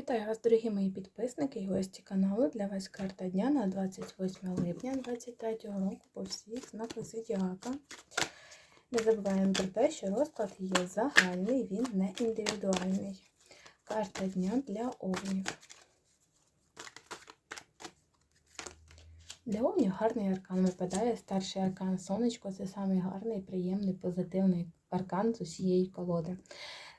Вітаю вас, дорогі мої підписники і гості каналу. Для вас карта дня на 28 липня 2023 року по всіх знаках Зодіака. Не забуваємо про те, що розклад є загальний, він не індивідуальний. Карта дня для овнів. Для овнів гарний аркан випадає старший аркан сонечко. Це самий гарний, приємний, позитивний аркан з усієї колоди.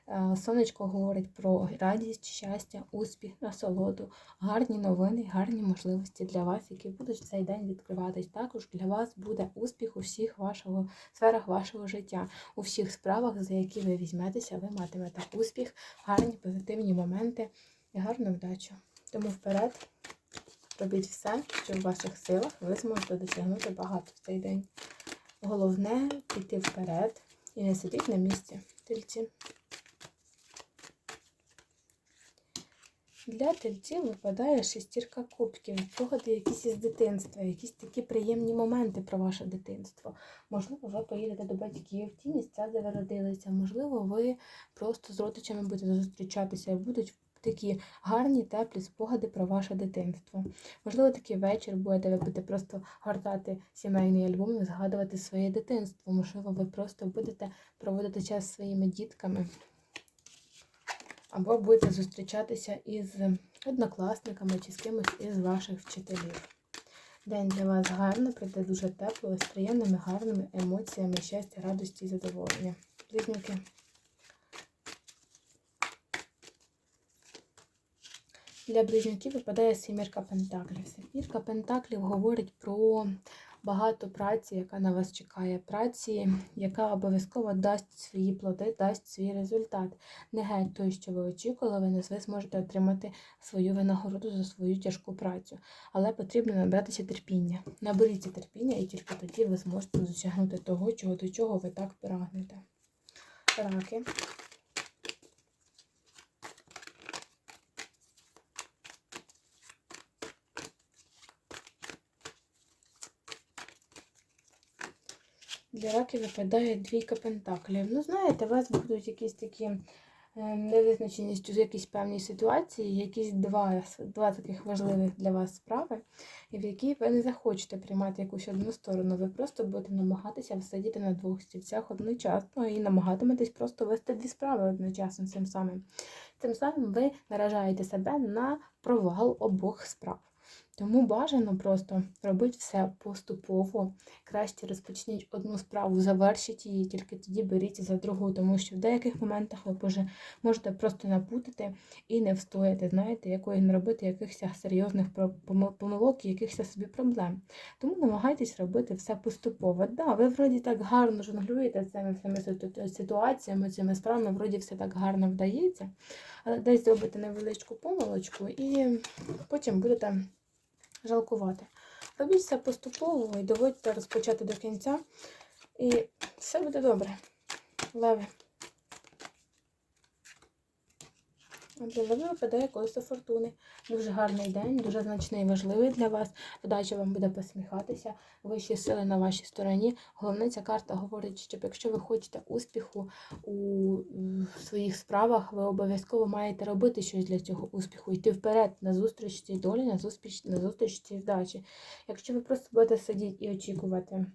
Е, сонечко говорить про радість, щастя, успіх, насолоду, гарні новини, гарні можливості для вас, які будуть в цей день відкриватись. Також для вас буде успіх у всіх вашого сферах вашого життя, у всіх справах, за які ви візьметеся, ви матимете успіх, гарні позитивні моменти і гарну вдачу. Тому вперед робіть все, що в ваших силах ви зможете досягнути багато в цей день. Головне піти вперед і не сидіти на місці. Тільці. Для тельців випадає шестірка кубків, спогади якісь із дитинства, якісь такі приємні моменти про ваше дитинство. Можливо, ви поїдете до батьків, ті місця, де ви родилися. Можливо, ви просто з родичами будете зустрічатися і будуть такі гарні, теплі спогади про ваше дитинство. Можливо, такий вечір буде, де ви будете просто гортати сімейний альбом і згадувати своє дитинство. Можливо, ви просто будете проводити час зі своїми дітками або будете зустрічатися із однокласниками чи з кимось із ваших вчителів. День для вас гарно, прийде дуже тепло, з приємними, гарними емоціями, щастя, радості і задоволення. Близнюки. Для близнюків випадає сімірка Пентаклів. Сімірка Пентаклів говорить про багато праці, яка на вас чекає. Праці, яка обов'язково дасть свої плоди, дасть свій результат. Не геть той, що ви очікували, ви зможете отримати свою винагороду за свою тяжку працю. Але потрібно набратися терпіння. Наберіться терпіння, і тільки тоді ви зможете досягнути того, чого до чого ви так прагнете. Раки. Для раків випадає двійка пентаклів. Ну, знаєте, у вас будуть якісь такі е, невизначеність у якійсь певній ситуації, якісь два два таких важливих для вас справи, і в якій ви не захочете приймати якусь одну сторону. Ви просто будете намагатися сидіти на двох стільцях одночасно і намагатиметесь просто вести дві справи одночасно цим самим. Тим самим ви наражаєте себе на провал обох справ. Тому бажано просто робити все поступово. Краще розпочніть одну справу, завершіть її, тільки тоді беріть за другу, тому що в деяких моментах ви можете просто напутати і не встояти, знаєте, якої не робити якихось серйозних помилок і якихось собі проблем. Тому намагайтесь робити все поступово. Да, ви вроді так гарно жонглюєте цими всіми ситуаціями, цими справами, вроді все так гарно вдається, але десь зробите невеличку помилочку і потім будете жалкувати. Робіть все поступово і доводьте розпочати до кінця. І все буде добре. Леви. Для леви випадає колесо фортуни. Дуже гарний день, дуже значний і важливий для вас. Вдача вам буде посміхатися, вищі сили на вашій стороні. Головне, ця карта говорить, що якщо ви хочете успіху у своїх справах, ви обов'язково маєте робити щось для цього успіху, йти вперед на зустріч цій долі, на зустріч, на зустріч цій вдачі. Якщо ви просто будете сидіти і очікувати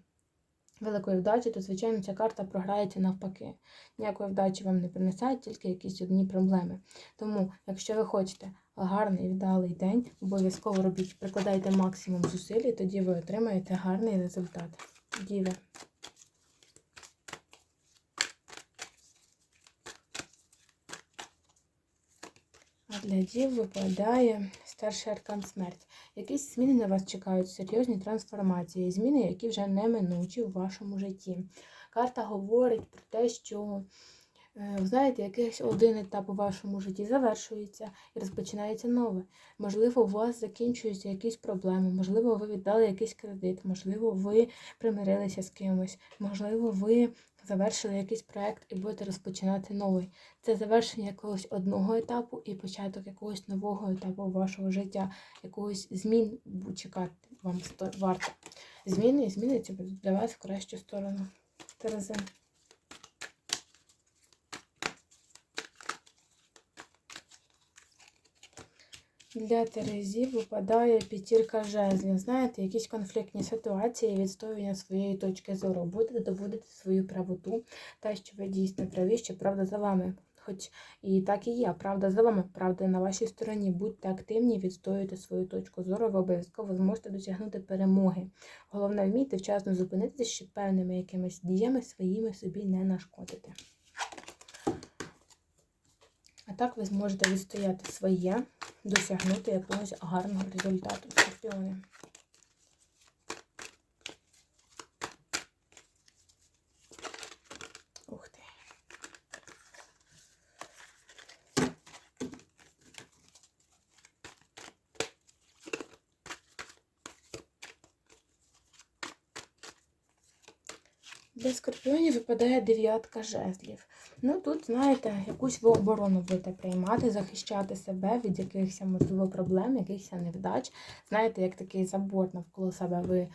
великої вдачі, то, звичайно, ця карта програється навпаки. Ніякої вдачі вам не принесе, тільки якісь одні проблеми. Тому, якщо ви хочете гарний вдалий день, обов'язково робіть, прикладайте максимум зусиль, і тоді ви отримаєте гарний результат. Діви. А для дів випадає старший аркан смерть. Якісь зміни на вас чекають, серйозні трансформації, зміни, які вже неминучі у вашому житті. Карта говорить про те, що, е, знаєте, якийсь один етап у вашому житті завершується і розпочинається нове. Можливо, у вас закінчуються якісь проблеми, можливо, ви віддали якийсь кредит, можливо, ви примирилися з кимось, можливо, ви завершили якийсь проект і будете розпочинати новий. Це завершення якогось одного етапу і початок якогось нового етапу вашого життя, якогось змін чекати вам варто. Зміни і зміниться для вас в кращу сторону. Терези. Для Терезів випадає п'ятірка жезлів. Знаєте, якісь конфліктні ситуації, відстоювання своєї точки зору. Будете доводити свою правоту, те, що ви дійсно праві, що правда за вами. Хоч і так і є, правда за вами, правда на вашій стороні. Будьте активні, відстоюйте свою точку зору, ви обов'язково зможете досягнути перемоги. Головне, вмійте вчасно зупинитися, щоб певними якимись діями своїми собі не нашкодити. Так ви зможете відстояти своє, досягнути якогось гарного результату. Скорпіони. Ух ти. Для скорпіонів випадає дев'ятка жезлів. Ну тут, знаєте, якусь ви оборону будете приймати, захищати себе від якихось, можливо, проблем, якихось невдач. Знаєте, як такий забор навколо себе ви е,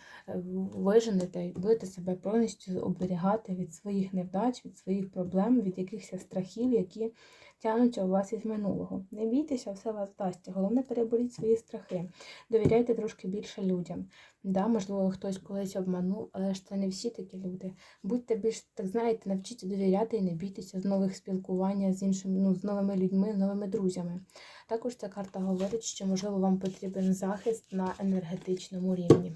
виженете і будете себе повністю оберігати від своїх невдач, від своїх проблем, від якихось страхів, які тягнуться у вас із минулого. Не бійтеся, все вас вдасться. Головне, переборіть свої страхи. Довіряйте трошки більше людям. Да, Можливо, хтось колись обманув, але ж це не всі такі люди. Будьте більш, так знаєте, навчіться довіряти і не бійтеся з нових спілкування з іншими, ну, з новими людьми, з новими друзями. Також ця карта говорить, що, можливо, вам потрібен захист на енергетичному рівні.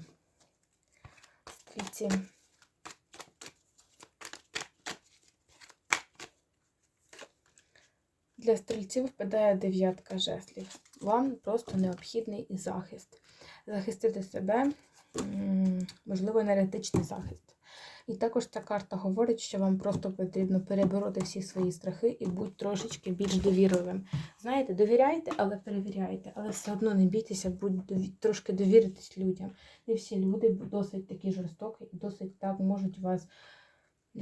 Стрільці. Для стрільців впадає дев'ятка жезлів. Вам просто необхідний захист. Захистити себе, можливо, енергетичний захист. І також ця карта говорить, що вам просто потрібно перебороти всі свої страхи і бути трошечки більш довірливим. Знаєте, довіряйте, але перевіряйте, але все одно не бійтеся, будь трошки довіритись людям. Не всі люди досить такі жорстокі і досить так можуть вас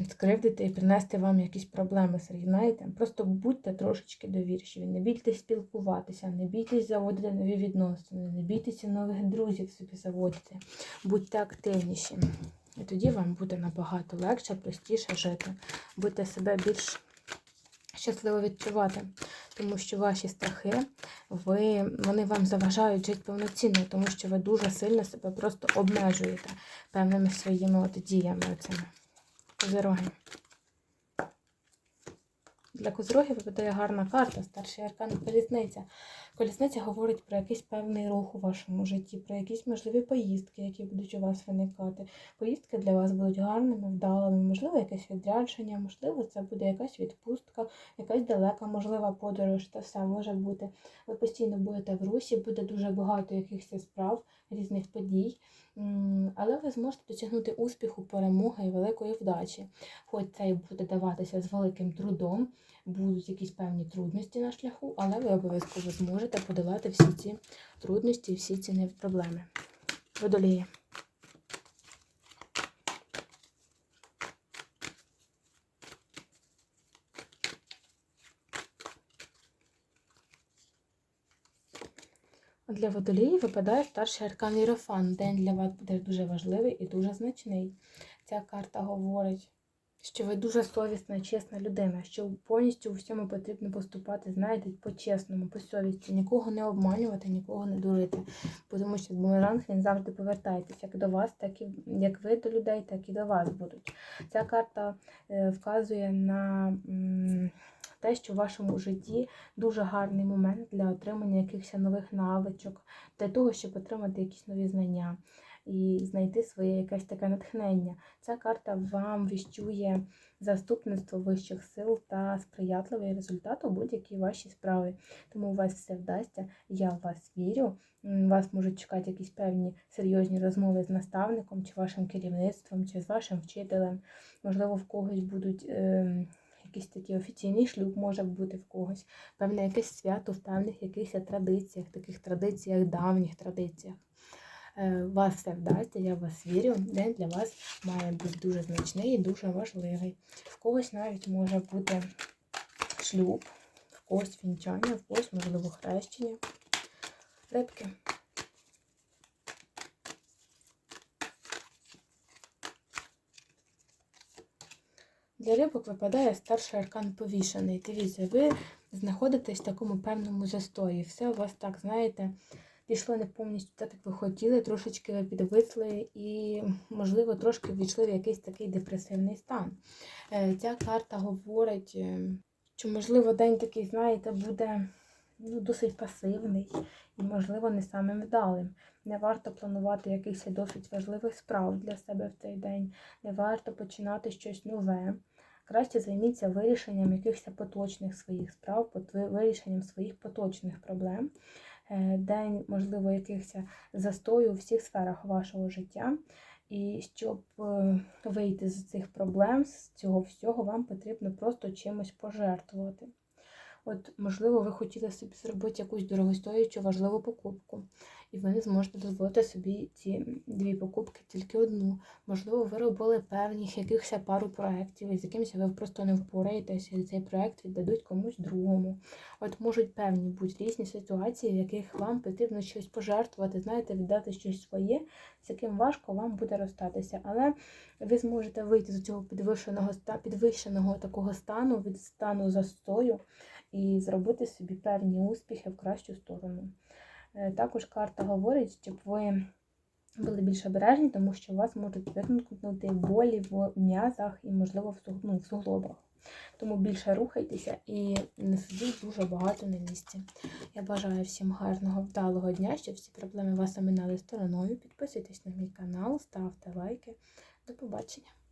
скривдити і принести вам якісь проблеми, знаєте? Просто будьте трошечки довірчиві, не бійтесь спілкуватися, не бійтесь заводити нові відносини, не бійтеся нових друзів собі заводити, будьте активніші. І тоді вам буде набагато легше, простіше жити. Будете себе більш щасливо відчувати, тому що ваші страхи, ви, вони вам заважають жити повноцінно, тому що ви дуже сильно себе просто обмежуєте певними своїми от діями. Оцими. Козироги. Для козирогів випадає гарна карта, старший аркан колісниця. Колісниця говорить про якийсь певний рух у вашому житті, про якісь можливі поїздки, які будуть у вас виникати. Поїздки для вас будуть гарними, вдалими, можливо, якесь відрядження, можливо, це буде якась відпустка, якась далека, можлива подорож, це все може бути. Ви постійно будете в русі, буде дуже багато якихось справ, різних подій. Але ви зможете досягнути успіху, перемоги і великої вдачі. Хоч це і буде даватися з великим трудом, будуть якісь певні трудності на шляху, але ви обов'язково зможете подолати всі ці трудності, всі ці проблеми. Водоліє. Для водолії випадає старший аркан Єрофан. День для вас буде дуже важливий і дуже значний. Ця карта говорить, що ви дуже совісна, чесна людина, що повністю у всьому потрібно поступати, знаєте, по-чесному, по совісті, нікого не обманювати, нікого не дурити. Тому що бумеранг він завжди повертається як до вас, так і як ви до людей, так і до вас будуть. Ця карта е, вказує на те, що в вашому житті дуже гарний момент для отримання якихось нових навичок, для того, щоб отримати якісь нові знання і знайти своє якесь таке натхнення. Ця карта вам віщує заступництво вищих сил та сприятливий результат у будь-якій вашій справі. Тому у вас все вдасться, я в вас вірю. Вас можуть чекати якісь певні серйозні розмови з наставником, чи вашим керівництвом, чи з вашим вчителем. Можливо, в когось будуть. Е якийсь такий офіційний шлюб може бути в когось, певне якесь свято в певних якихось традиціях, таких традиціях, давніх традиціях. Е, вас все вдасться, я в вас вірю. День для вас має бути дуже значний і дуже важливий. В когось навіть може бути шлюб, в когось вінчання, в когось, можливо, хрещення. Рибки. Для рибок випадає старший аркан повішений. Дивіться, ви знаходитесь в такому певному застої. Все у вас так, знаєте, пішло не повністю так, як ви хотіли, трошечки ви підвисли і, можливо, трошки ввійшли в якийсь такий депресивний стан. Е, Ця карта говорить, е, що, можливо, день такий, знаєте, буде ну, досить пасивний і, можливо, не самим вдалим. Не варто планувати якихось досить важливих справ для себе в цей день, не варто починати щось нове. Краще займіться вирішенням якихось поточних своїх справ, вирішенням своїх поточних проблем. Е, День, можливо, якихось застою у всіх сферах вашого життя. І щоб е, вийти з цих проблем, з цього всього, вам потрібно просто чимось пожертвувати. От, можливо, ви хотіли собі зробити якусь дорогостоячу важливу покупку, і ви зможете дозволити собі ці дві покупки, тільки одну. Можливо, ви робили певних якихось пару проєктів, із якимось ви просто не впораєтеся, і цей проєкт віддадуть комусь другому. От можуть певні бути різні ситуації, в яких вам потрібно щось пожертвувати, знаєте, віддати щось своє, з яким важко вам буде розстатися. Але ви зможете вийти з цього підвищеного підвищеного такого стану, від стану застою, і зробити собі певні успіхи в кращу сторону. Е, Також карта говорить, щоб ви були більш обережні, тому що у вас можуть виникнути болі в м'язах і, можливо, ну, в суглобах. Тому більше рухайтеся і не сидіть дуже багато на місці. Я бажаю всім гарного, вдалого дня, щоб всі проблеми вас оминали стороною. Підписуйтесь на мій канал, ставте лайки. До побачення!